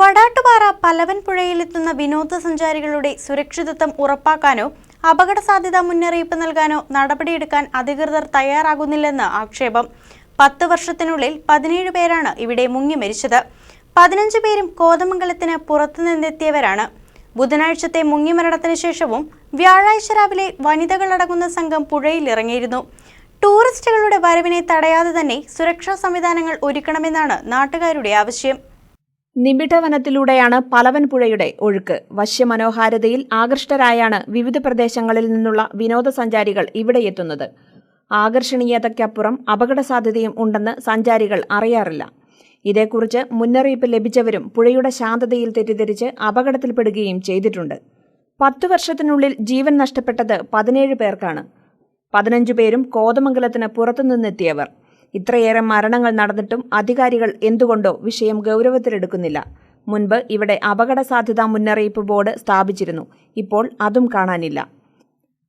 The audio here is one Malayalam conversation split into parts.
വടാട്ടുപാറ പലവൻ പുഴയിലെത്തുന്ന വിനോദസഞ്ചാരികളുടെ സുരക്ഷിതത്വം ഉറപ്പാക്കാനോ അപകട സാധ്യത മുന്നറിയിപ്പ് നൽകാനോ നടപടിയെടുക്കാൻ അധികൃതർ തയ്യാറാകുന്നില്ലെന്ന് ആക്ഷേപം. പത്ത് വർഷത്തിനുള്ളിൽ പതിനേഴ് പേരാണ് ഇവിടെ മുങ്ങി മരിച്ചത്. പതിനഞ്ച് പേരും കോതമംഗലത്തിന് പുറത്തുനിന്നെത്തിയവരാണ്. ബുധനാഴ്ചത്തെ മുങ്ങിമരണത്തിന് ശേഷവും വ്യാഴാഴ്ച രാവിലെ വനിതകളടങ്ങുന്ന സംഘം പുഴയിൽ ഇറങ്ങിയിരുന്നു ടൂറിസ്റ്റുകളുടെ വരവിനെ തടയാതെ തന്നെ സുരക്ഷാ സംവിധാനങ്ങൾ ഒരുക്കണമെന്നാണ് നാട്ടുകാരുടെ ആവശ്യം. നിബിഡവനത്തിലൂടെയാണ് പലവൻപുഴയുടെ ഒഴുക്ക്. വശ്യമനോഹാരിതയിൽ ആകൃഷ്ടരായാണ് വിവിധ പ്രദേശങ്ങളിൽ നിന്നുള്ള വിനോദസഞ്ചാരികൾ ഇവിടെ എത്തുന്നത്. ആകർഷണീയതയ്ക്കപ്പുറം അപകട സാധ്യതയും ഉണ്ടെന്ന് സഞ്ചാരികൾ അറിയാറില്ല. ഇതേക്കുറിച്ച് മുന്നറിയിപ്പ് ലഭിച്ചവരും പുഴയുടെ ശാന്തതയിൽ തെറ്റിദ്ധരിച്ച് അപകടത്തിൽപ്പെടുകയും ചെയ്തിട്ടുണ്ട്. പത്തു വർഷത്തിനുള്ളിൽ ജീവൻ നഷ്ടപ്പെട്ടത് പതിനേഴ് പേർക്കാണ്. പതിനഞ്ചു പേരും കോതമംഗലത്തിന് പുറത്തുനിന്നെത്തിയവർ. ഇത്രയേറെ മരണങ്ങൾ നടന്നിട്ടും അധികാരികൾ എന്തുകൊണ്ടോ വിഷയം ഗൗരവത്തിലെടുക്കുന്നില്ല. മുൻപ് ഇവിടെ അപകട സാധ്യതാ മുന്നറിയിപ്പ് ബോർഡ് സ്ഥാപിച്ചിരുന്നു. ഇപ്പോൾ അതും കാണാനില്ല.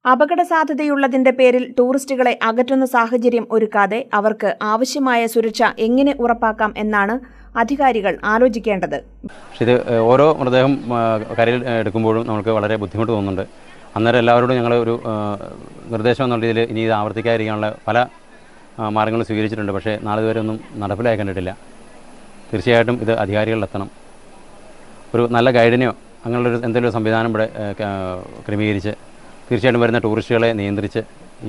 അപകട സാധ്യതയുള്ളതിന്റെ പേരിൽ ടൂറിസ്റ്റുകളെ അകറ്റുന്ന സാഹചര്യം ഒരുക്കാതെ അവർക്ക് ആവശ്യമായ സുരക്ഷ എങ്ങനെ ഉറപ്പാക്കാം എന്നാണ് അധികാരികൾ ആലോചിക്കേണ്ടത്. ഇത് ഓരോ മൃതദേഹം കരയിൽ എടുക്കുമ്പോഴും നമുക്ക് വളരെ ബുദ്ധിമുട്ട് തോന്നുന്നുണ്ട്. അന്നേരം എല്ലാവരോടും ഞങ്ങൾ ഒരു നിർദ്ദേശം എന്നുള്ള രീതിയിൽ ഇനി ഇത് ആവർത്തിക്കാതിരിക്കാനുള്ള പല ഏഹ്, മാർഗങ്ങളും സ്വീകരിച്ചിട്ടുണ്ട്. പക്ഷേ നാളെ ഇതുവരെ ഒന്നും നടപ്പിലായി കണ്ടിട്ടില്ല തീർച്ചയായിട്ടും ഇത് അധികാരികളിലെത്തണം. ഒരു നല്ല ഗൈഡിനെയോ അങ്ങനെയുള്ളൊരു എന്തെങ്കിലും ഒരു സംവിധാനം ഇവിടെ ക്രമീകരിച്ച് തീർച്ചയായിട്ടും വരുന്ന ടൂറിസ്റ്റുകളെ നിയന്ത്രിച്ച്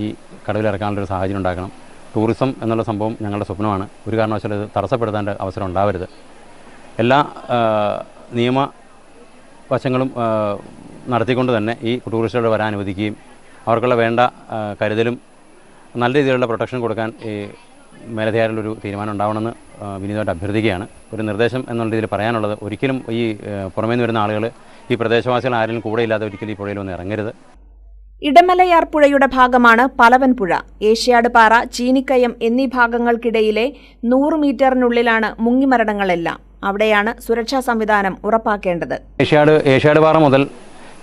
ഈ കടവിലിറക്കാനുള്ളൊരു സാഹചര്യം ഉണ്ടാക്കണം. ടൂറിസം എന്നുള്ള സംഭവം ഞങ്ങളുടെ സ്വപ്നമാണ്. ഒരു കാരണവശാലും ഇത് തടസ്സപ്പെടുത്താന്റെ അവസരം ഉണ്ടാവരുത്. എല്ലാ നിയമ വശങ്ങളും നടത്തിക്കൊണ്ട് തന്നെ ഈ ടൂറിസ്റ്റുകൾ വരാൻ അനുവദിക്കുകയും അവർക്കുള്ള വേണ്ട കരുതലും നല്ല രീതിയിലുള്ള പ്രൊട്ടക്ഷൻ കൊടുക്കാൻ ഈ മേലധികാരിലൊരു തീരുമാനം ഉണ്ടാവണമെന്ന് വിനീതമായിട്ട് അഭ്യർത്ഥിക്കുകയാണ്. ഒരു നിർദ്ദേശം എന്നുള്ള രീതിയിൽ പറയാനുള്ളത് ഒരിക്കലും ഈ പുറമേ നിന്ന് വരുന്ന ആളുകൾ ഈ പ്രദേശവാസികൾ ആരെങ്കിലും കൂടെ ഇല്ലാതെ ഒരിക്കലും ഈ പുഴയിൽ വന്ന് ഇറങ്ങരുത്. ഇടമലയാർ പുഴയുടെ ഭാഗമാണ് പലവൻപുഴ ഏഷ്യാടുപാറ ഏഷ്യാട് പാറ ചീനിക്കയം എന്നീ ഭാഗങ്ങൾക്കിടയിലെ നൂറ് മീറ്ററിനുള്ളിലാണ് മുങ്ങിമരണങ്ങളെല്ലാം. അവിടെയാണ് സുരക്ഷാ സംവിധാനം ഉറപ്പാക്കേണ്ടത്. ഏഷ്യാട് ഏഷ്യാട് പാറ മുതൽ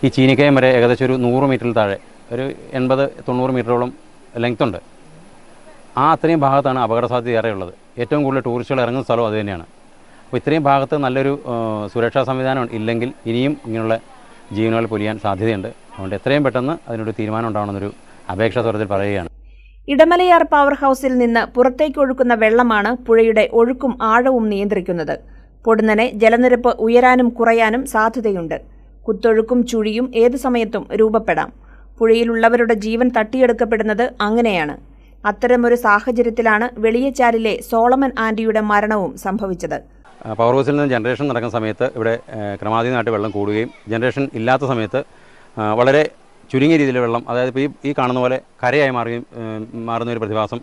ഈ ചീനിക്കയം വരെ ഏകദേശം ഒരു നൂറ് മീറ്ററിൽ താഴെ. ഒരു എൺപത് തൊണ്ണൂറ് മീറ്ററോളം ലെങ്ത് ഉണ്ട്. ആ അത്രയും ഭാഗത്താണ് അപകട സാധ്യത ഏറെയുള്ളത്. ഏറ്റവും കൂടുതൽ ടൂറിസ്റ്റുകൾ ഇറങ്ങുന്ന സ്ഥലം അത് തന്നെയാണ്. അപ്പോൾ ഇത്രയും ഭാഗത്ത് നല്ലൊരു സുരക്ഷാ സംവിധാനം ഇല്ലെങ്കിൽ ഇനിയും ഇങ്ങനെയുള്ള ജീവനുകൾ പൊലിയാൻ സാധ്യതയുണ്ട്. അതുകൊണ്ട് എത്രയും പെട്ടെന്ന് അതിനൊരു തീരുമാനം ഉണ്ടാവണമെന്നൊരു അപേക്ഷാ സ്വരത്തിൽ പറയുകയാണ്. ഇടമലയാർ പവർ ഹൗസിൽ നിന്ന് പുറത്തേക്ക് പുറത്തേക്കൊഴുക്കുന്ന വെള്ളമാണ് പുഴയുടെ ഒഴുക്കും ആഴവും നിയന്ത്രിക്കുന്നത്. പൊടുന്നനെ ജലനിരപ്പ് ഉയരാനും കുറയാനും സാധ്യതയുണ്ട്. കുത്തൊഴുക്കും ചുഴിയും ഏതു സമയത്തും രൂപപ്പെടാം. പുഴയിലുള്ളവരുടെ ജീവൻ തട്ടിയെടുക്കപ്പെടുന്നത് അങ്ങനെയാണ്. അത്തരമൊരു സാഹചര്യത്തിലാണ് വെളിയച്ചാലിലെ സോളമൻ ആന്റിയുടെ മരണവും സംഭവിച്ചത്. പവർ ഹൗസിൽ നിന്ന് ജനറേഷൻ നടക്കുന്ന സമയത്ത് ഇവിടെ ക്രമാതീതമായിട്ട് വെള്ളം കൂടുകയും ജനറേഷൻ ഇല്ലാത്ത സമയത്ത് വളരെ ചുരുങ്ങിയ രീതിയിൽ വെള്ളം അതായത് ഇപ്പോൾ ഈ ഈ കാണുന്ന പോലെ കരയായി മാറുകയും മാറുന്ന ഒരു പ്രതിഭാസം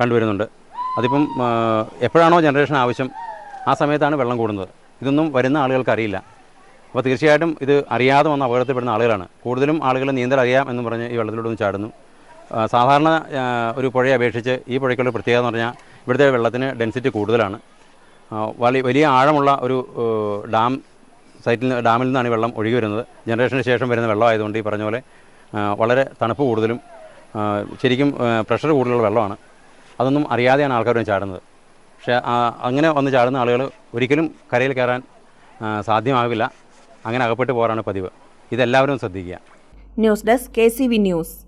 കണ്ടുവരുന്നുണ്ട്. അതിപ്പം എപ്പോഴാണോ ജനറേഷൻ ആവശ്യം ആ സമയത്താണ് വെള്ളം കൂടുന്നത്. ഇതൊന്നും വരുന്ന ആളുകൾക്ക് അറിയില്ല. അപ്പോൾ തീർച്ചയായിട്ടും ഇത് അറിയാതെ വന്ന് അപകടത്തിൽപ്പെടുന്ന ആളുകളാണ്. കൂടുതലും ആളുകൾ നീന്തൽ അറിയാം എന്ന് പറഞ്ഞ് ഈ വെള്ളത്തിലൂടെ ഒന്ന് ചാടുന്നു സാധാരണ ഒരു പുഴയെ അപേക്ഷിച്ച് ഈ പുഴയ്ക്കുള്ള പ്രത്യേകത എന്ന് പറഞ്ഞാൽ ഇവിടുത്തെ വെള്ളത്തിന് ഡെൻസിറ്റി കൂടുതലാണ്. വലിയ വലിയ ആഴമുള്ള ഒരു ഡാം സൈറ്റിൽ നിന്ന് ഡാമിൽ നിന്നാണ് ഈ വെള്ളം ഒഴുകി വരുന്നത്. ജനറേഷന് ശേഷം വരുന്ന വെള്ളമായതുകൊണ്ട് ഈ പറഞ്ഞ പോലെ വളരെ തണുപ്പ് കൂടുതലും ശരിക്കും പ്രഷർ കൂടുതലുള്ള വെള്ളമാണ്. അതൊന്നും അറിയാതെയാണ് ആൾക്കാർ വന്ന് ചാടുന്നത്. പക്ഷേ അങ്ങനെ വന്ന് ചാടുന്ന ആളുകൾ ഒരിക്കലും കരയിൽ കയറാൻ സാധ്യമാകില്ല അങ്ങനെ അകപ്പെട്ട് പോകാറാണ് പതിവ്. ഇതെല്ലാവരും ശ്രദ്ധിക്കുക. News desk K news.